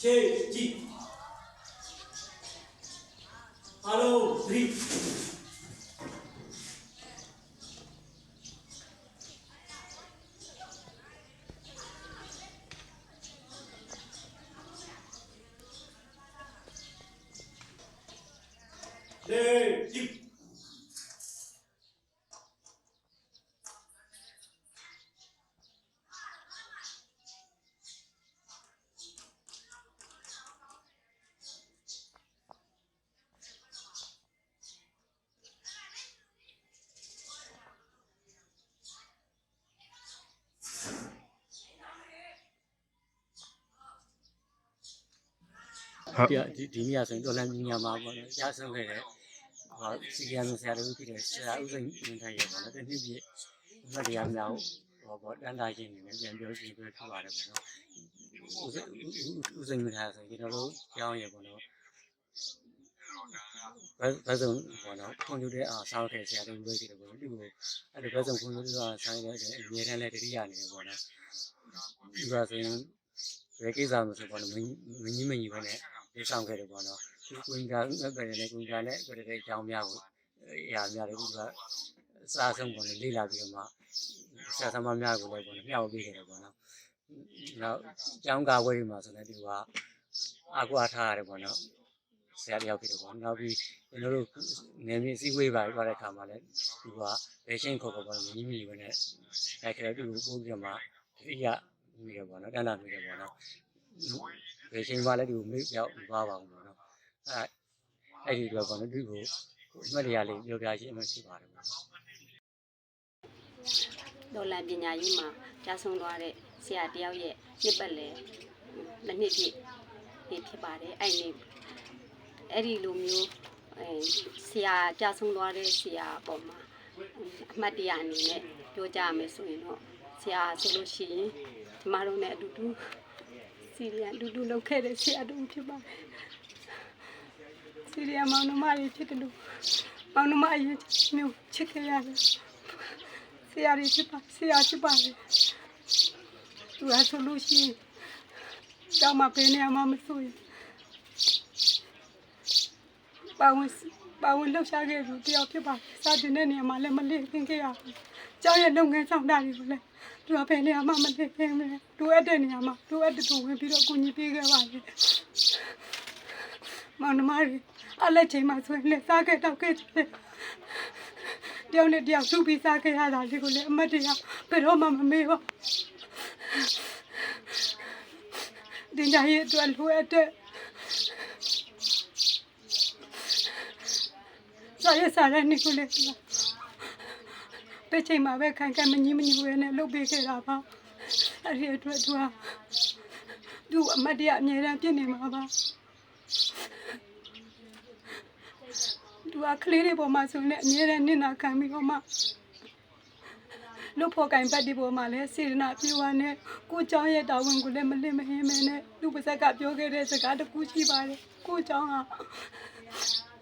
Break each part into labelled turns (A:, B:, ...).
A: ရှေ့ကြည့်အားလုံးသ
B: ဒီဒီဒီနေ့ဆိုရင်တော်လန်မြညာမှာပေါ့နော်ကြားဆုံးခဲ့တဲ့ဟောစီရန်ဆရာတို့ဖြစ်တဲ့ဆရာဥစိန်မြင့်ထိုင်ရပေါ့နော်တစ်နှစ်ပြည့်မတရားများဟောပေါ့တန်တာချင်းနေပြန်ပြောစီပြောဖြစ်ပါတယ်ပေါ့နော်ဥစိန်ဥစိန်မြင့်ထိုင်ဆိုရင်ကျွန်တော်တို့ကြောင်းရပေါ့နော်ဘယ်ဘယ်ဆုံးပေါ့နော်ခွန်ကျူတဲ့အားဆောက်တဲ့ဆရာတို့ပဲရှိတယ်ပေါ့နော်ဒီကိုအဲ့ဒီဘယ်ဆုံးခွန်ကျူတဲ့အားဆောက်တဲ့အချိန်အမြဲတမ်းလည်းတတိယနေတယ်ပေါ့နော်ဒီပါဆိုရင်ဘယ်ကိစ္စမှဆိုပေါ့နော်မင်းမင်းကြီးမကြီးပဲနဲ့ ဒီဆောင်ခဲ့တယ်ပေါ့နော်ဒီကွင်ကငက်ပဲနဲ့ကွင်ကလည်းပြတဲ့အကြောင်းများကိုအရာများတယ်သူကစားဆုံးပေါ့လေလေ့လာပြီးတော့မှဆရာသမားများကိုလည်းပေါ့နော်မျှဝေပေးခဲ့တယ်ပေါ့နော်နောက်ကျောင်းကာဝဲတွေမှာဆိုလည်းဒီကအကွာထားရတယ်ပေါ့နော်ဆရာတယောက်ဖြစ်တယ်ပေါ့နောက်ပြီးကျွန်တော်တို့နေမီစည်းဝေးပါသွားတဲ့ခါမှာလည်းဒီကရေရှင်းခေါ်ခေါ်ပေါ့နော်မြင်းမြီပဲနဲ့အဲကြတဲ့သူကိုပို့ပြီးတော့မှဒီကမိရပေါ့နော်တန်တာမိရပေါ့နော် ဘယ်ချိန်မှလည်းဒီကိုမေ့ပြောက်မသွားပါဘူးပေါ့နော်အဲအဲ့ဒီတော့ပေါ့နော်ဒီကိုအမှတ်တရလေးပြောပြရှင်းအမှရှိပါတယ်ပေါ့နော်
C: ဒေါ်လာပညာရေးမှာကြားဆုံးသွားတဲ့ဆရာတယောက်ရဲ့နှစ်ပတ်လည်လက်နှစ်ပြည့်နေ့ဖြစ်ပါတယ်အဲ့ဒီအဲ့ဒီလိုမျိုးအဲဆရာကြားဆုံးသွားတဲ့ဆရာအပေါ်မှာအမှတ်တရအနေနဲ့ပြောကြရမယ်ဆိုရင်တော့ဆရာဆိုလို့ရှိရင်ကျမတို့နဲ့အတူတူ စီရီယံအတူတူလုပ်ခဲ့တဲ့ဆရာတို့ဖြစ်ပါတယ်စီရီယံမောင်နှမတွေဖြစ်တယ်လို့မောင်နှမအရင်မျိုးချစ်ခဲ့ရတယ်ဆရာကြီးဖြစ်ပါဆရာဖြစ်ပါလေသူကဆိုလို့ရှိရင်ကျောင်းမှာဘယ်နေရာမှမဆိုရင်ပါဝင်ပါဝင်လှုပ်ရှားခဲ့သူတယောက်ဖြစ်ပါစာတင်တဲ့နေရာမှာလည်းမလေးသင်ခဲ့ရဘူး ကျောင်းရဲ့လုပ်ငန်းဆောင်တာတွေကိုလည်းသူကဘယ်နေရာမှမလေးသင်ဘူးသူအဲ့တဲ့နေရာမှာသူအဲ့တူဝင်ပြီးတော့ကိုကြီးပေးခဲ့ပါလေမောင်နှမတွေအလက်ချိန်မှာဆိုရင်လည်းစားခဲ့တော့ခဲ့တယ်တယောက်နဲ့တယောက်သူ့ပြီးစားခဲ့ရတာဒီကိုလည်းအမတ်တရားဘယ်တော့မှမမေ့ပါဒီညရဲ့အတွက်လိုအပ်တဲ့စားရစားတဲ့နေကိုလည်း ပဲချိန်မှာပဲခိုင်ခိုင်မကြီးမကြီးဝဲနဲ့လှုပ်ပေးခဲ့တာပါအဲ့ဒီအတွက်သူကသူ့အမတ်တရားအမြဲတမ်းပြည့်နေမှာပါ သူကကလေးတွေပေါ်မှာဆိုရင်လည်းအမြဲတမ်းနစ်နာခံပြီးတော့မှလူဖို့ကင်ပတ်ဒီပေါ်မှာလည်းစေရနာပြေဝနဲ့ကိုเจ้าရဲ့တာဝန်ကိုလည်းမလစ်မဟင်းမနဲ့လူပါဇက်ကပြောခဲ့တဲ့စကားတစ်ခုရှိပါတယ်ကိုเจ้าဟာ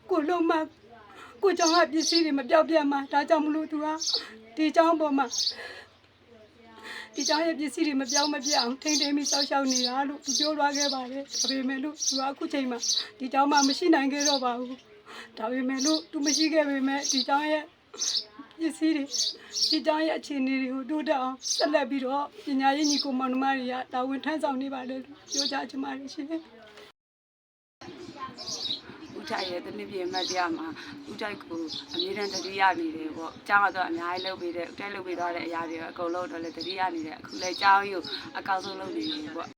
C: ကိုလုံးမ ကိုเจ้าကပစ္စည်းတွေမပြောက်ပြတ်မှာဒါကြောင့်မလို့သူကဒီเจ้าပေါ်မှာဒီเจ้าရဲ့ပစ္စည်းတွေမပြောင်းမပြတ်အောင်ထိမ့်ထိမ့်ပြီးစောက်ရှောက်နေတာလို့သူပြောသွားခဲ့ပါတယ်ဒါပေမဲ့လို့သူကအခုချိန်မှာဒီเจ้าမှမရှိနိုင်ခဲ့တော့ပါဘူး ဒါပေမဲ့လို့သူမရှိခဲ့ပေမဲ့ဒီတောင်းရဲ့ပစ္စည်းတွေဒီတောင်းရဲ့အခြေအနေတွေကိုတိုးတက်အောင်ဆက်လက်ပြီးတော့ပညာရေးညီကိုမောင်နှမတွေကတာဝန်ထမ်းဆောင်နေပါတယ်လို့ပြောကြချင်ပါတယ်ရှင်
D: ဥ ထိုက်ရဲ့တနည်းပြမှတ်ပြမှာဥထိုက်ကိုအမြဲတမ်းတတိယနေတယ်ပေါ့။ကျောင်းကတော့အများကြီးလုပ်ပေးတယ်ဥထိုက်လုပ်ပေးသွားတဲ့အရာတွေအကုန်လုံးတော့လည်းတတိယနေတယ်အခုလည်းကျောင်းကြီးကိုအကောက်ဆုံးလုပ်နေတယ်ပေါ့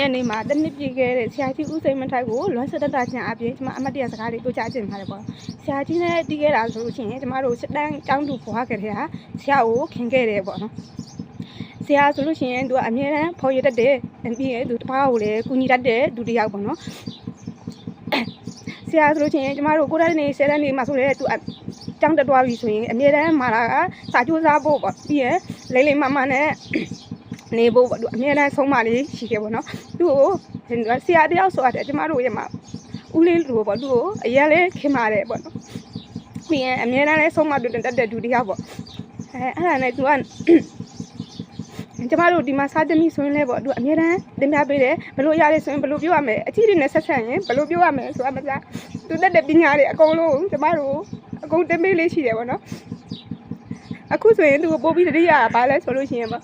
E: ရဲ့နေ့မှာတနစ်ပြည့်ခဲ့တဲ့ဆရာကြီးဦးစိန်မထိုက်ကိုလွမ်းစတတချင်အပြင်ကျွန်မအမတ်တရစကားလေးတို့ကြားကျင်ထားတယ်ပေါ့ဆရာကြီးနဲ့တီးခဲ့တာဆိုလို့ရှိရင်ကျမတို့စတန်းကျောင်းသူဘွားခဲ့တဲ့ဟာဆရာကိုခင်ခဲ့တယ်ပေါ့နော်ဆရာဆိုလို့ရှိရင်သူကအမြဲတမ်းဖော်ရတတ်တယ်ပြီးရင်သူတစ်ပါးကိုလည်းကူညီတတ်တဲ့သူတစ်ယောက်ပေါ့နော် ဆရာဆိုလို့ရှိရင်ကျမတို့ကိုရတဲ့နေဆယ်တဲ့နေမှာဆိုလည်းသူကျောင်းတက်သွားပြီဆိုရင်အမြဲတမ်းမှာလာကစာကြိုးစားဖို့ပေါ့ပြီးရင်လိမ့်လိမ့်မမနဲ့နေဖို့ပေါ့သူအမြဲတမ်းဆုံးမလေးရှိခဲ့ပေါ့နော်သူ့ကိုဆရာတယောက်ဆိုတဲ့ကျမတို့ရဲ့မှာဦးလေးလူပေါ့သူ့ကိုအရင်လေးခင်ပါတယ်ပေါ့နော်ပြီးရင်အမြဲတမ်းလေးဆုံးမတူတက်တဲ့ဒူတယောက်ပေါ့အဲအဲ့ဒါနဲ့ तू က ကျမတို့ဒီမှာစားသမီဆိုရင်လည်းပေါ့သူအများတန်းတင်ပြပေးတယ်ဘလို့ရတယ်ဆိုရင်ဘလို့ပြောရမလဲအကြည့်တွေနဲ့ဆက်ဆက်ရင်ဘလို့ပြောရမလဲဆိုတာမစားသူတက်တဲ့ပညာတွေအကုန်လုံးကျမတို့အကုန်တင်ပေးလေးရှိတယ်ပေါ့နော်အခုဆိုရင်သူပို့ပြီးတတိယကဘာလဲဆိုလို့ရှိရင်ပေါ့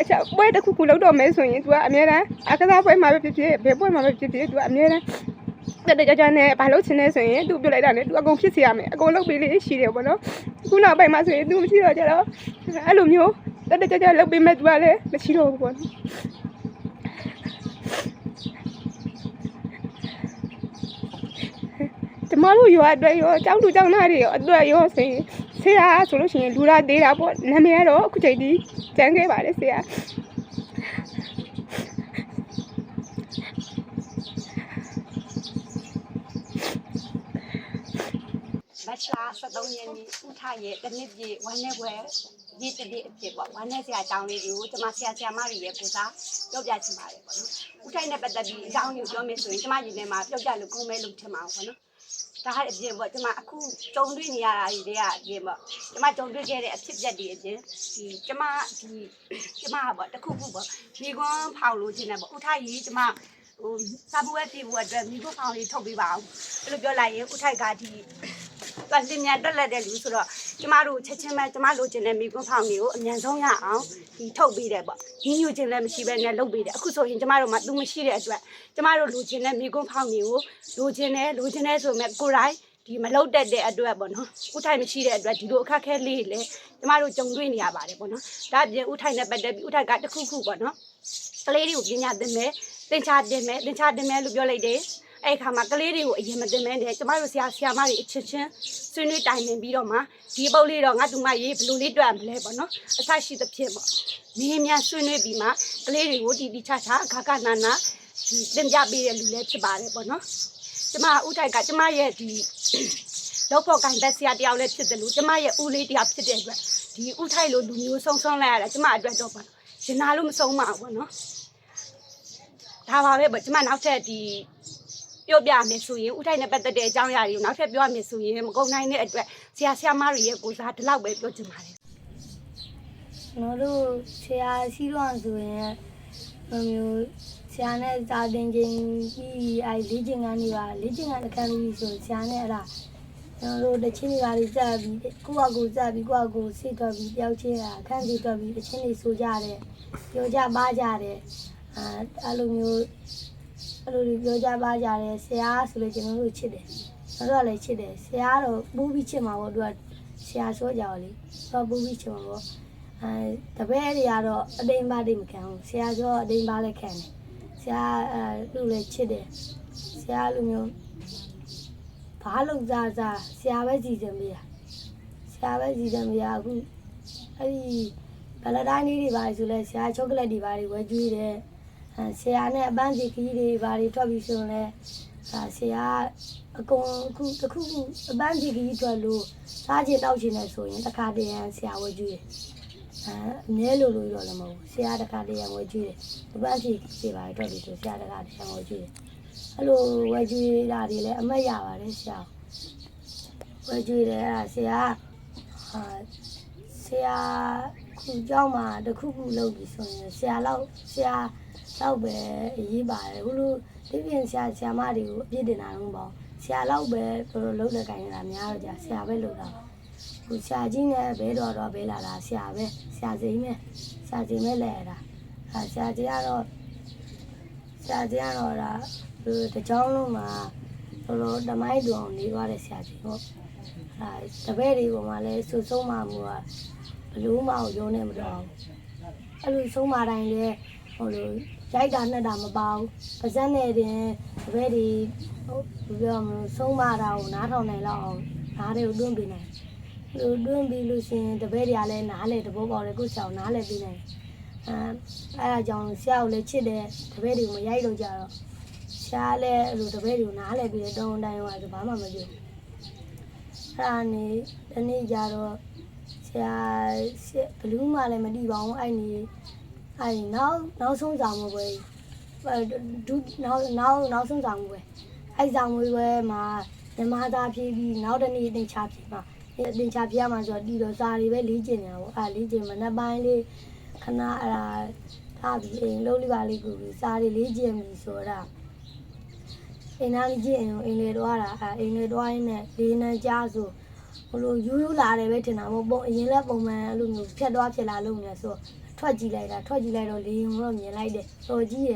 E: အချက်ပွဲတစ်ခုခုလောက်တော့မဲဆိုရင်သူကအများတန်းအကစားပွဲမှာပဲဖြစ်ဖြစ်ဘယ်ပွဲမှာပဲဖြစ်ဖြစ်သူကအများတန်းတက်တဲ့ကြကြနဲ့ဘာလို့ချင်လဲဆိုရင်သူပြောလိုက်တာနဲ့သူအကုန်ဖြစ်စီရမယ်အကုန်လုပ်ပေးလေးရှိတယ်ပေါ့နော်ခုနောက်ပိုင်းမှာဆိုရင်သူမရှိတော့ကြတော့အဲ့လိုမျိုး တက်တဲ့ကြကြလုပ်ပေးမဲ့သူကလည်းမရှိတော့ဘူးပေါ့နော်ကျမတို့ရောအတွက်ရောအကြောင်းလူကြောင်းသားတွေရောအတွက်ရောဆိုရင်ဆရာဆိုလို့ရှိရင်လူလာသေးတာပေါ့နာမည်ကတော့အခုချိန်ဒီကျန်းခဲ့ပါတယ်ဆရာ
F: မတ်လာ73ရက်နေ့ဥထရဲ့တစ်နှစ်ပြည့်ဝမ်းနဲ့ပွဲ ဒီတစ်နှစ်အဖြစ်ပေါ့ဝမ်းနဲ့ဆရာတောင်းလေးတွေကိုကျွန်မဆရာဆရာမတွေရဲ့ကိုစားပြောပြချင်ပါတယ်ပေါ့နော်ဥထိုင်နဲ့ပတ်သက်ပြီးအကြောင်းကိုပြောမယ်ဆိုရင်ကျွန်မညီလေးမှာပြောပြလို့ကုန်မဲလို့ထင်ပါဘူးပေါ့နော်ဒါဟာအပြင်ပေါ့ကျွန်မအခုကြုံတွေ့နေရတာတွေကအပြင်ပေါ့ကျွန်မကြုံတွေ့ခဲ့တဲ့အဖြစ်အပျက်တွေအပြင်ဒီကျွန်မဒီကျွန်မပေါ့တစ်ခုခုပေါ့မိကွန်းဖောင်လို့ခြင်းနဲ့ပေါ့ဥထိုင်ကြီးကျွန်မဟိုစာပွဲပြေဖို့အတွက်မိကွန်းဖောင်လေးထုတ်ပေးပါအောင်အဲ့လိုပြောလိုက်ရင်ဥထိုက်ကဒီ ကလင်းမြန်တက်လက်တဲ့လူဆိုတော့ကျမတို့ချက်ချင်းပဲကျမလိုချင်တဲ့မိကွန်းဖောင်တွေကိုအမြန်ဆုံးရအောင်ဒီထုတ်ပေးတယ်ပေါ့ညီညွတ်ခြင်းလည်းမရှိဘဲနဲ့လုပ်ပေးတယ်အခုဆိုရင်ကျမတို့မှသူမရှိတဲ့အတွက်ကျမတို့လိုချင်တဲ့မိကွန်းဖောင်တွေကိုလိုချင်တယ်လိုချင်တယ်ဆိုမဲ့ကိုယ်တိုင်ဒီမလုတ်တက်တဲ့အတွက်ပေါ့နော်ဥထိုင်မရှိတဲ့အတွက်ဒီလိုအခက်ခဲလေးလေကျမတို့ကြုံတွေ့နေရပါတယ်ပေါ့နော်ဒါအပြင်ဥထိုင်နဲ့ပတ်သက်ပြီးဥထိုင်ကတစ်ခုခုပေါ့နော်ကလေးတွေကိုပညာသင်မယ်သင်ချာတင်မယ်သင်ချာတင်မယ်လို့ပြောလိုက်တယ် အဲ့ခါမှာကလေးတွေကိုအရင်မတင်မဲနဲ့ကျမတို့ဆရာဆရာမတွေအချင်းချင်းဆွေးနွေးတိုင်ပင်ပြီးတော့မှဒီပုတ်လေးတော့ငါတူမရေးဘယ်လိုလေးတွေ့ရမလဲပေါ့နော်အဆရှိသဖြင့်ပေါ့မင်းများဆွေးနွေးပြီးမှကလေးတွေကိုတီတီချာချာအခါကနာနာဒီတင်ပြပေးတဲ့လူလည်းဖြစ်ပါတယ်ပေါ့နော်ကျမဥထိုက်ကကျမရဲ့ဒီလောက်ဖို့ကန်သက်ဆရာတယောက်လည်းဖြစ်တယ်လို့ကျမရဲ့ဦးလေးတယောက်ဖြစ်တဲ့အတွက်ဒီဥထိုက်လိုလူမျိုးဆုံးဆုံးလိုက်ရတာကျမအတွက်တော့ပေါ့ရင်နာလို့မဆုံးပါဘူးပေါ့နော်ဒါပါပဲပေါ့ကျမနောက်ထပ်ဒီ ပြောပြမယ်ဆိုရင်ဥထိုင်နဲ့ပတ်သက်တဲ့အကြောင်းအရာတွေကိုနောက်ထပ်ပြောရမယ်ဆိုရင်မကုန်နိုင်တဲ့အတွက်ဆရာဆရာမတွေရဲ့ကိုစားဒီလောက်ပဲပြောချင်ပါတယ်
G: ကျွန်တော်တို့ဆရာရှိတော့ဆိုရင်ဘယ်မျိုးဆရာနဲ့စာသင်ခြင်းပြီးအဲလေးကျင်ကန်းတွေပါလေးကျင်ကန်းတစ်ခန်းပြီးဆိုဆရာနဲ့အဲ့ဒါကျွန်တော်တို့တချင်းတွေပါလေးစပ်ပြီးကိုယ့်အကူစပ်ပြီးကိုယ့်အကူစိတ်တော့ပြီးတယောက်ချင်းအခန်းစီတော့ပြီးတချင်းတွေဆိုကြတယ်ပြောကြပါကြတယ်အဲအဲ့လိုမျိုး အဲ့လိုတွေပြောကြပါကြတယ်ဆရာဆိုလို့ကျွန်တော်တို့ချစ်တယ်ကျွန်တော်တို့လည်းချစ်တယ်ဆရာကတော့ပူးပြီးချစ်မှာပေါ့သူကဆရာဆိုကြတယ်လေသူကပူးပြီးချစ်မှာပေါ့အဲတပည့်တွေကတော့အတိမ်ပါတိမ်မခံဘူးဆရာကျော်အတိမ်ပါလည်းခံတယ်ဆရာအဲလူလည်းချစ်တယ်ဆရာလူမျိုးဘာလို့စားစားဆရာပဲကြည်စံပေးရဆရာပဲကြည်စံပေးရအခုအဲ့ဒီဘလတိုင်းလေးတွေပါဆိုလဲဆရာချောကလက်တွေပါတွေဝယ်ကျွေးတယ်အဲ ဆရာနဲ့အပန်းစီခီးတွေပါတွေထွက်ပြီးဆိုရင်လဲအဲဆရာအကုန်အခုတစ်ခုခုအပန်းစီခီးထွက်လို့စားချင်တောက်ချင်နေဆိုရင်တစ်ခါတည်းဆရာဝယ်ကျွေးတယ် အဲအမြဲလိုလိုတော့လည်းမဟုတ်ဘူးဆရာတခါတည်းရဝဲကျွေးတယ်ဒီပတ်စီစီပါတော့ဒီဆိုဆရာတခါတည်းရဝဲကျွေးတယ်အဲ့လိုဝဲကျွေးတာတွေလည်းအမတ်ရပါတယ်ဆရာဝဲကျွေးတယ်အဲ့ဒါဆရာဟာဆရာခုเจ้าမှာတခုခုလုပ်ပြီးဆိုရင်ဆရာလောက်ဆရာ လောက်ပဲအရေးပါတယ်ဘလို့ဒီပြင်ဆရာဆရာမတွေကိုအပြစ်တင်တာတော့မပေါ့ဆရာလောက်ပဲတော်တော်လုံးတဲ့ကိုင်းနေတာများတော့ကြာဆရာပဲလုပ်တာပါဟိုဆရာကြီးနဲ့ဘဲတော်တော့ဘဲလာတာဆရာပဲဆရာစိမ့်မဲ့ဆရာစိမ့်မဲ့လဲတာအဲဆရာကြီးကတော့ဆရာကြီးကတော့ဒါဟိုတကြောင်လုံးမှာတော်တော်တမိုင်းတူအောင်နေသွားတဲ့ဆရာကြီးပေါ့အဲတပည့်တွေပေါ်မှာလဲဆူဆုံးမှမူကဘလူးမအောင်ရုံးနေမတော့အဲ့လိုဆုံးမတိုင်းလဲဟိုလို ရိုက်တာနဲ့တာမပါဘူးပါဇက်နဲ့တင်တပည့်တွေဟိုဘယ်ပြောမလို့ဆုံးမတာကိုနားထောင်နိုင်လောက်အောင်နားတွေကိုတွန်းပေးနိုင်လူတွင်းပြီးလို့ရှိရင်တပည့်တွေကလည်းနားလေတဘောပေါက်လေကိုယ်ဆောင်နားလေပြီးနိုင်အဲအဲအကြောင်းဆရာကိုလည်းချစ်တယ်တပည့်တွေကိုမရိုက်လို့ကြတော့ဆရာလည်းအဲ့လိုတပည့်တွေကိုနားလေပြီးတော့တုံးတိုင်းဟောဆိုဘာမှမပြောဘူးအဲ့ဒါနေဒီနေ့ကြတော့ဆရာဘလူးမှလည်းမတီးပါဘူးအဲ့နေ အဲ့နောက်နောက်ဆုံးဆောင်မှုပဲဒုနောက်နောက်နောက်ဆုံးဆောင်မှုပဲအဲ့ဆောင်မှုပဲမှာမြမသားဖြည့်ပြီးနောက်တနေ့တင်ချဖြည့်မှာအတင်ချပြရမှာဆိုတော့ဒီတော့စာတွေပဲလေးကျင်နေတာပေါ့အဲလေးကျင်မနက်ပိုင်းလေးဟ
H: ခဏအဲ့ဒါထားပြီးအိမ်လုံးလေးပါလေးကူပြီးစားလေးလေးကျင်ပြီးဆိုတာအိမ်သားလေးကျင်အိမ်လေတော့တာအဲ့အိမ်လေတော့ရင်းနဲ့လေးနှမ်းကြားဆိုဘလို့ယူးယူးလာတယ်ပဲထင်တာမဟုတ်ပုံအရင်လက်ပုံမှန်အဲ့လိုမျိုးဖြတ်သွားဖြစ်လာလို့နေဆို ထွက်ကြည့်လိုက်တာထွက်ကြည့်လိုက်တော့လေးုံတော့မြင်လိုက်တယ်တော်ကြီးရ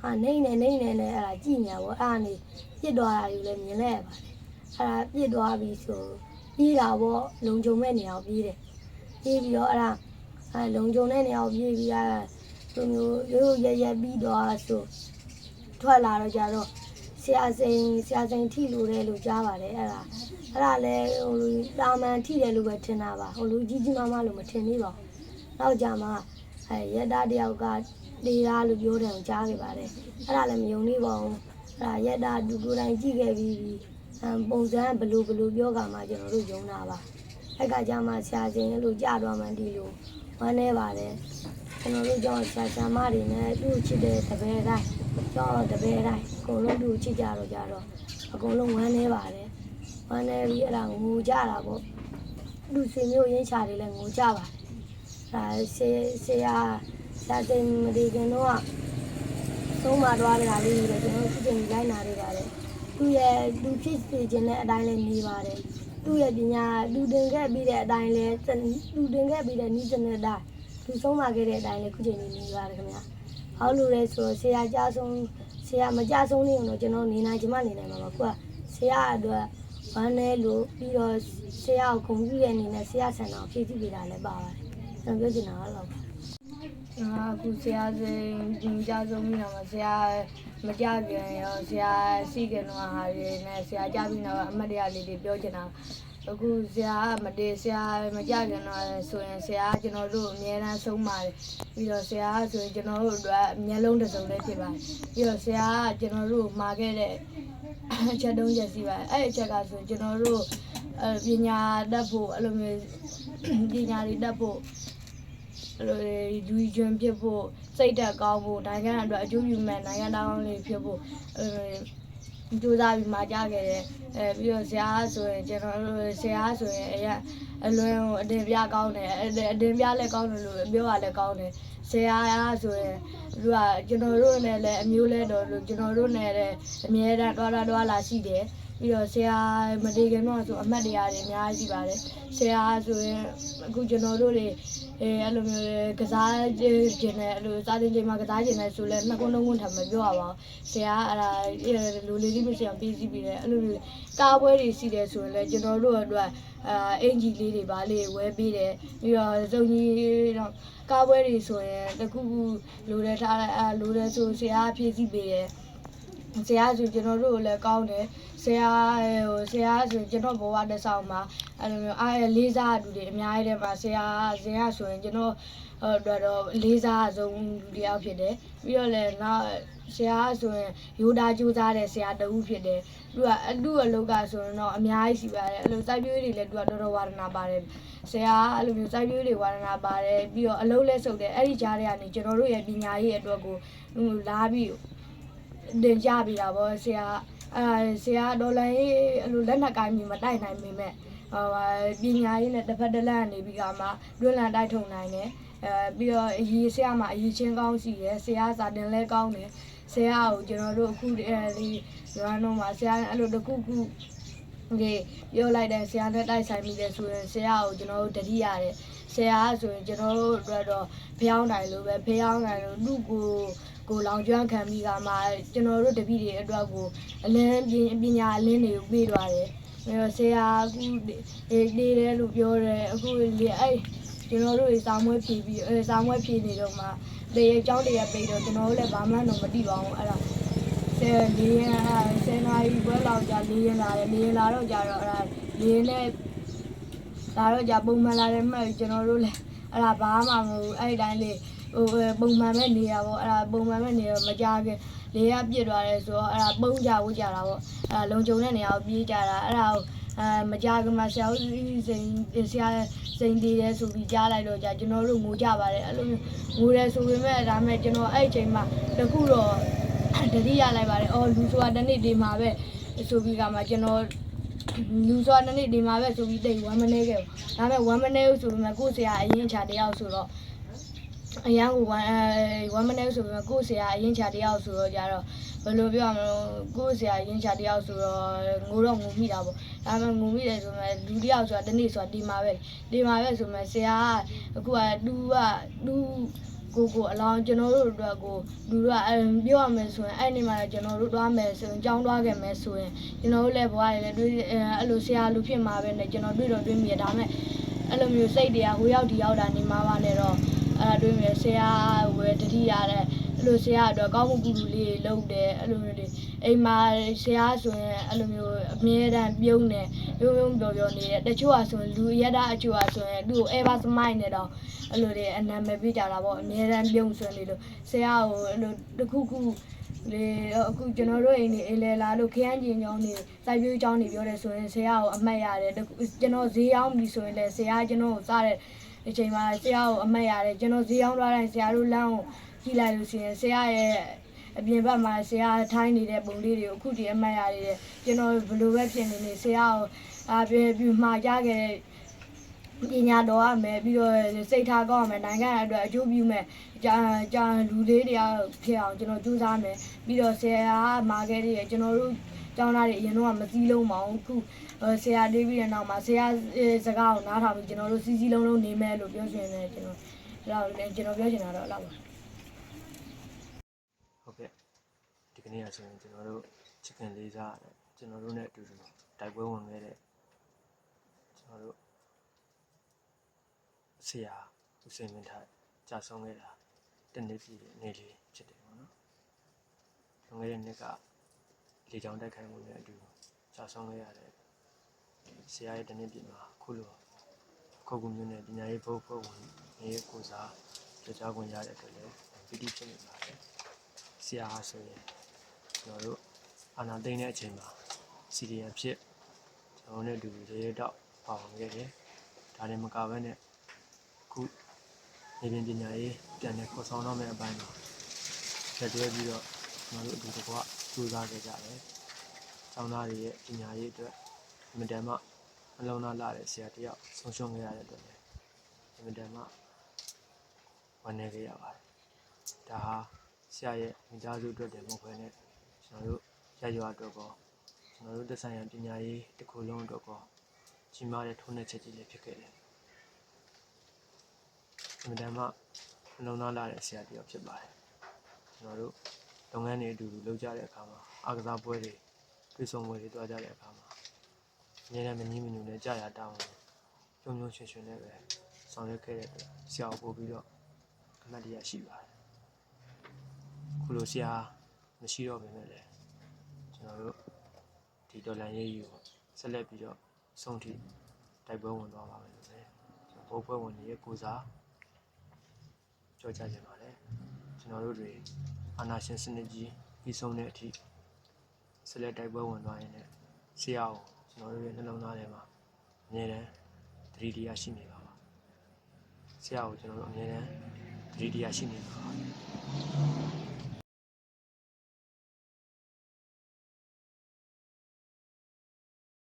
H: ဟာနေနေနေနေနဲ့အဲ့ဒါကြည့်ညာပေါ့အဲ့ဒါနေပြစ်သွားတာယူလည်းမြင်လိုက်ရပါတယ်အဲ့ဒါပြစ်သွားပြီဆိုပြေးတာပေါ့လုံခြုံမဲ့နေအောင်ပြေးတယ်ပြေးပြီးတော့အဲ့ဒါအဲလုံခြုံတဲ့နေအောင်ပြေးပြီးအဲ့ဒါလိုမျိုးရိုးရိုးရရပြီးတော့ဆိုထွက်လာတော့ကြတော့ဆရာစိန်ဆရာစိန်ထိလို့တယ်လို့ကြားပါတယ်အဲ့ဒါအဲ့ဒါလည်းဟိုလိုတာမန်ထိတယ်လို့ပဲထင်တာပါဟိုလိုကြီးကြီးမားမားလို့မထင်သေးပါဘူး နောက်ကြမှာအဲရတတယောက်ကတေးသားလို့ပြောတယ်ကိုကြားခဲ့ပါတယ်အဲ့ဒါလည်းမယုံသေးပါဘူးအဲ့ဒါရတဒူကိုယ်တိုင်ကြည့်ခဲ့ပြီးပြီအမ်ပုံစံဘလူဘလူပြောကမှကျွန်တော်တို့ယုံတာပါအဲ့ကကြမှာဆရာစိန်လို့ကြားတော့မှဒီလိုဝမ်းနေပါတယ်ကျွန်တော်တို့ကြောင့်ဆရာဆရာမတွေနဲ့သူ့ချစ်တဲ့တပည့်တိုင်းကြောင့်တပည့်တိုင်းအကုန်လုံးသူ့ချစ်ကြတော့ကြတော့အကုန်လုံးဝမ်းနေပါတယ်ဝမ်းနေပြီးအဲ့ဒါငိုကြတာပေါ့လူဆွေမျိုးရင်းချတွေလည်းငိုကြပါတယ် ဒါဆေးဆေးရဆရာစိန်မဒီခင်တော့ကသုံးမသွားကြတာလေးတွေကျွန်တော်ခုချိန်လိုက်နာနေတာလေသူ့ရဲ့သူဖြစ်စေခြင်းတဲ့အတိုင်းလည်းနေပါတယ်သူ့ရဲ့ပညာသူတင်ခဲ့ပြီးတဲ့အတိုင်းလည်းသူတင်ခဲ့ပြီးတဲ့ဤစနစ်တိုင်းသူဆုံးမခဲ့တဲ့အတိုင်းလည်းခုချိန်နေနေပါတယ်ခင်ဗျာဟောလို့လဲဆိုတော့ဆရာကြားဆုံးဆရာမကြဆုံးနေအောင်တော့ကျွန်တော်နေနိုင်ချင်မှနေနိုင်မှာပါခုကဆရာအတွက်ဝမ်းနေလို့ပြီးတော့ဆရာကိုဂုဏ်ပြုတဲ့အနေနဲ့ဆရာဆန္ဒကိုဖြည့်ဆည်းပေးတာလည်းပါပါတယ် ကျွန်တော်ပြောချင်တာကတော့ငါအခုဆရာစင်ဒီကြားဆုံးပြီးတော့ဆရာမကြပြန်ရောဆရာစီကင်တော့ဟာရနဲ့ဆရာကြပြီးတော့အမတ်တရားလေးတွေပြောချင်တာအခုဆရာမတေးဆရာမကြပြန်တော့ဆိုရင်ဆရာကျွန်တော်တို့အများအားဆုံးပါတယ်ပြီးတော့ဆရာဆိုရင်ကျွန်တော်တို့အတွက်မျက်လုံးတစ်စုံလေးဖြစ်ပါတယ်ပြီးတော့ဆရာကကျွန်တော်တို့မှာခဲ့တဲ့အချက်တုံးချက်စီပါတယ်အဲ့အချက်ကဆိုရင်ကျွန်တော်တို့အပညာတတ်ဖို့အဲ့လိုမျိုးပညာတွေတတ်ဖို့ အဲ့လိုလူကြီးကျွန်းဖြစ်ဖို့စိတ်တက်ကောင်းဖို့နိုင်ငံအတွက်အကျိုးပြုမဲ့နိုင်ငံသားကောင်းလေးဖြစ်ဖို့အဲကြိုးစားပြီးมาကြခဲ့တယ်အဲပြီးတော့ဇာတ်ဆိုရင်ကျွန်တော်တို့ဇာတ်ဆိုရင်အရအလွန်အတင်ပြကောင်းတယ်အတင်ပြလည်းကောင်းတယ်လို့ပြောရလည်းကောင်းတယ်ဇာတ်ဆိုရင်သူကကျွန်တော်တို့နဲ့လည်းအမျိုးလဲတော်လို့ကျွန်တော်တို့နဲ့လည်းအမြဲတမ်းတွားလာတွားလာရှိတယ် ပြီးတော့ဆရာမတေခင်တော့ဆိုအမှတ်တရတွေအများကြီးရှိပါတယ်ဆရာဆိုရင်အခုကျွန်တော်တို့တွေအဲအဲ့လိုမျိုးကစားကျင်တယ်အဲ့လိုစားတင်ချိန်မှာကစားကျင်တယ်ဆိုလဲနှစ်ခုလုံးခုထပ်မပြောရပါဘူးဆရာအဲ့ဒါလူလေးလေးမရှိအောင်ပြီးစီးပြီးတယ်အဲ့လိုမျိုးကားပွဲတွေရှိတယ်ဆိုရင်လဲကျွန်တော်တို့အတွက်အာအင်ဂျီလေးတွေပါလေးဝဲပေးတယ်ပြီးတော့စုံကြီးတော့ကားပွဲတွေဆိုရင်တခုခုလိုတယ်ထားလိုက်အာလိုတယ်ဆိုဆရာဖြည့်ဆည်းပေးတယ်ဆရာဆိုကျွန်တော်တို့ကိုလည်းကောင်းတယ် ဆရာဟိုဆရာဆိုကျွန်တော်ဘဝတစ်ဆောင်မှာအဲ့လိုမျိုးအားလေးစားတူတွေအများကြီးတဲ့မှာဆရာဆရာဆိုရင်ကျွန်တော်ဟိုတော့တော့လေးစားဆုံးလူတစ်ယောက်ဖြစ်တယ်ပြီးတော့လည်းနောက်ဆရာဆိုရင်ယူတာကြိုးစားတဲ့ဆရာတဦးဖြစ်တယ်သူကအတူအလောက်ကဆိုရင်တော့အများကြီးရှိပါတယ်အဲ့လိုစိုက်ပျိုးတွေလည်းသူကတော်တော်ဝါဒနာပါတယ်ဆရာအဲ့လိုမျိုးစိုက်ပျိုးတွေဝါဒနာပါတယ်ပြီးတော့အလုပ်လဲစုပ်တယ်အဲ့ဒီကြားထဲကနေကျွန်တော်တို့ရဲ့ပညာရေးအတွက်ကိုလာပြီးတင်ကြပြီတာဗောဆရာ အဲဆရာဒေါ်လာရေးအဲ့လိုလက်နက်ကိုင်းမြင်မတိုက်နိုင်ပေမဲ့ဟိုပညာရေးနဲ့တစ်ဖက်တစ်လက်ကနေပြီးကမှလွတ်လပ်တိုက်ထုံနိုင်တယ်အဲပြီးတော့အရေးဆရာမှာအရေးချင်းကောင်းရှိတယ်ဆရာစာတင်လဲကောင်းတယ်ဆရာကိုကျွန်တော်တို့အခုအဲဒီရွာတော့မှာဆရာအဲ့လိုတစ်ခုခုဒီပြောလိုက်တဲ့ဆရာနဲ့တိုက်ဆိုင်မိတယ်ဆိုရင်ဆရာကိုကျွန်တော်တို့တတိရတယ်ဆရာဆိုရင်ကျွန်တော်တို့အတွက်တော့ဖျောင်းနိုင်လို့ပဲဖျောင်းနိုင်လို့သူ့ကို ကိုလောင်ကျွမ်းခံပြီးကမှကျွန်တော်တို့တပည့်တွေအတွက်ကိုအလင်းပညာအလင်းတွေကိုပေးသွားတယ်။အဲတော့ဆရာအခုနေတယ်လို့ပြောတယ်အခုလေအဲ့ကျွန်တော်တို့တွေစာမွေးဖြည့်ပြီးအဲစာမွေးဖြည့်နေတော့မှလေအကြောင်းတရားပြီးတော့ကျွန်တော်တို့လည်းဘာမှတော့မသိပါဘူးအဲ့ဒါဆယ်လေးရဆယ်နာရီပွဲလောက်ကြာလေးရလာတယ်လေးရလာတော့ကြာတော့အဲ့ဒါလေးနဲ့လာတော့ကြာပုံမှန်လာတယ်မှကျွန်တော်တို့လည်းအဲ့ဒါဘာမှမဟုတ်ဘူးအဲ့ဒီတိုင်းလေး ဟိုပုံမှန်ပဲနေရပေါ့အဲ့ဒါပုံမှန်ပဲနေတော့မကြခင်လေရပြစ်သွားတယ်ဆိုတော့အဲ့ဒါပုံကြဝတ်ကြတာပေါ့အဲ့ဒါလုံခြုံတဲ့နေရာကိုပြေးကြတာအဲ့ဒါကိုအဲမကြခင်မှာဆရာဦးစိန်ဆရာစိန်တည်တယ်ဆိုပြီးကြားလိုက်တော့ကြာကျွန်တော်တို့ငိုကြပါတယ်အဲ့လိုမျိုးငိုတယ်ဆိုပေမဲ့ဒါမဲ့ကျွန်တော်အဲ့အချိန်မှာတခုတော့တတိရလိုက်ပါတယ်အော်လူဆိုတာတစ်နေ့ဒီမှာပဲဆိုပြီးကမှကျွန်တော်လူစွာတစ်နေ့ဒီမှာပဲဆိုပြီးတိတ်ဝမ်းမနေခဲ့ဘူးဒါပေမဲ့ဝမ်းမနေဘူးဆိုပေမဲ့ကိုယ့်ဆရာအရင်ချာတယောက်ဆိုတော့ အရန်ကိုဝမ်းအဲဝမ်းမနေဆိုပေမဲ့ကိုယ့်ဆရာအရင်ချာတယောက်ဆိုတော့ကြတော့ဘယ်လိုပြောရမလဲကိုယ့်ဆရာအရင်ချာတယောက်ဆိုတော့ငိုတော့ငိုမိတာပေါ့ဒါပေမဲ့ငိုမိတယ်ဆိုမဲ့လူတယောက်ဆိုတာတနေ့ဆိုတာဒီမှာပဲဒီမှာပဲဆိုမဲ့ဆရာကအခုကတူကတူကိုကိုအလောင်းကျွန်တော်တို့အတွက်ကိုလူတို့ကအဲပြောရမယ်ဆိုရင်အဲ့ဒီမှာလည်းကျွန်တော်တို့သွားမယ်ဆိုရင်ကြောင်းသွားခဲ့မယ်ဆိုရင်ကျွန်တော်တို့လည်းဘဝရည်လည်းတွေးအဲအဲ့လိုဆရာလူဖြစ်မှာပဲနဲ့ကျွန်တော်တွေ့တော့တွေ့မိရဒါပေမဲ့အဲ့လိုမျိုးစိတ်တွေကဟိုရောက်ဒီရောက်တာနေမှာပါနဲ့တော့ အဲ့ဒါတွေ့မြင်ဆရာဝယ်တတိရတဲ့အဲ့လိုဆရာအတွက်ကောင်းမှုပြုလူလေးတွေလုပ်တယ်အဲ့လိုမျိုးတွေအိမ်မှာဆရာဆိုရင်အဲ့လိုမျိုးအမြဲတမ်းပြုံးနေပြုံးပြုံးပြောပြောနေတယ်တချို့ကဆိုရင်လူရက်တာအချို့ကဆိုရင်သူ့ကို ever smile နေတော့အဲ့လိုတွေအနာမည်ပေးကြတာပေါ့အမြဲတမ်းပြုံးဆွနေလို့ဆရာကိုအဲ့လိုတစ်ခုခုလေအခုကျွန်တော်တို့အိမ်နေအိမ်လေလာလို့ခရမ်းကျင်ကြောင်းနေစိုက်ပျိုးကြောင်းနေပြောတယ်ဆိုရင်ဆရာကိုအမှတ်ရတယ်တစ်ခုကျွန်တော်ဈေးရောက်ပြီဆိုရင်လည်းဆရာကျွန်တော်ကိုစားတဲ့ ဒီချိန်မှာဆရာကိုအမတ်ရတယ်ကျွန်တော်ဈေးအောင်သွားတိုင်းဆရာတို့လမ်းကိုကြည့်လိုက်လို့ရှိရင်ဆရာရဲ့အပြင်ဘက်မှာဆရာထိုင်းနေတဲ့ပုံလေးတွေကိုအခုတည်းအမတ်ရတယ်ကျွန်တော်ဘယ်လိုပဲဖြစ်နေနေဆရာကိုအာပြပြမှာကြားခဲ့တဲ့ပညာတော်ရမယ်ပြီးတော့စိတ်ထားကောင်းရမယ်နိုင်ငံအတွက်အကျိုးပြုမယ်ကြာကြာလူလေးတွေဖြစ်အောင်ကျွန်တော်ကြိုးစားမယ်ပြီးတော့ဆရာမာခဲ့တဲ့ကျွန်တော်တို့ ကျောင်းသားတွေအရင်တော့မစည်းလုံးမအောင်အခုဆရာလေးပြီးတဲ့နောက်မှာဆရာစကားကိုနားထောင်ပြီးကျွန်တော်တို့စီစီလုံးလုံးနေမယ်လို့ပြောချင်တယ်ကျွန်တော်အဲ့ဒါလည်းကျွန်တော်ပြောချင်တာတော့အဲ့လောက်ပါ
I: ဟုတ်ကဲ့ဒီကနေ့ကဆိုရင်ကျွန်တော်တို့ chicken လေးစားရတယ်ကျွန်တော်တို့နဲ့အတူတူတိုက်ပွဲဝင်ခဲ့တဲ့ကျွန်တော်တို့ဆရာဦးစင်မင်းထိုက်ကြာဆုံးခဲ့တာတနေ့ပြည့်တဲ့နေ့လေးဖြစ်တယ်ပေါ့နော်လွန်ခဲ့တဲ့နှစ်က လေကြောင်းတိုက်ခိုက်မှုနဲ့အတူကြာဆုံးခဲ့ရတဲ့ဆရာရဲ့တနေ့ပြည့်မှာအခုလိုခုတ်ကူမျိုးနဲ့ပညာရေးဘုတ်ဘုတ်ဝင်နေတဲ့ကိုစားကြောကြားခွင့်ရတဲ့အတွက်လည်းပီတိဖြစ်နေပါတယ်ဆရာဆိုရင်ကျွန်တော်တို့အာနာသိမ့်တဲ့အချိန်မှာစီရီယံဖြစ်ကျွန်တော်နဲ့အတူရေရဲတော့ပါဝင်ခဲ့တယ်။ဒါနဲ့မကဘဲနဲ့အခုနေပြင်ပညာရေးပြန်လည်ခေါ်ဆောင်တော့မယ့်အပိုင်းမှာဆက်တွဲပြီးတော့ကျွန်တော်တို့အတူတကွ စူးစမ်းခဲ့ကြတယ်။ကျောင်းသားတွေရဲ့ပညာရေးအတွက်အမြဲတမ်းအလုံးသားလာတဲ့ဆရာတယောက်ဆုံးရှုံးခဲ့ရတဲ့အတွက်လည်းအမြဲတမ်းဝမ်းနည်းခဲ့ရပါတယ်။ဒါဟာဆရာရဲ့မိသားစုအတွက်တည်းမဟုတ်ဘဲနဲ့ကျွန်တော်တို့ရရွာအတွက်ကောကျွန်တော်တို့တက်ဆိုင်ရာပညာရေးတစ်ခုလုံးအတွက်ကောကြီးမားတဲ့ထုံးတဲ့ချက်ကြီးလေးဖြစ်ခဲ့တယ်။ဒီမှာမှအလုံးသားလာတဲ့ဆရာတယောက်ဖြစ်ပါတယ်။ကျွန်တော်တို့ လုပ်ငန်းတွေအတူတူလုပ်ကြတဲ့အခါမှာအားကစားပွဲတွေတွေ့ဆုံပွဲတွေတွားကြတဲ့အခါမှာအများနဲ့မငြင်းမညူနဲ့ကြာရတောင်းပြုံးပြုံးရွှင်ရွှင်နဲ့ပဲဆောင်ရွက်ခဲ့တဲ့အတွက်ဆရာကိုပို့ပြီးတော့အမှတ်တရရှိပါတယ်။ခုလိုဆရာမရှိတော့ပေမဲ့လည်းကျွန်တော်တို့ဒီဒေါ်လာရေးယူဆက်လက်ပြီးတော့ဆုံးထိတိုက်ပွဲဝင်သွားပါမယ်လို့လည်းကျွန်တော်ဘုတ်ပွဲဝင်ရဲ့ကိုစားကြောကြားချင်ပါတယ်ကျွန်တော်တို့တွေ အာနာရှင်စနစ်ကြီးပြီးဆုံးတဲ့အထိဆက်လက်တိုက်ပွဲဝင်သွားရင်လည်းဆရာကိုကျွန်တော်တို့ရဲ့နှလုံးသားထဲမှာအမြဲတမ်းသတိတရားရှိနေပါပါဆရာကိုကျွန်တော်တို့အမြဲတမ်းသတိတရားရှိနေပါပါ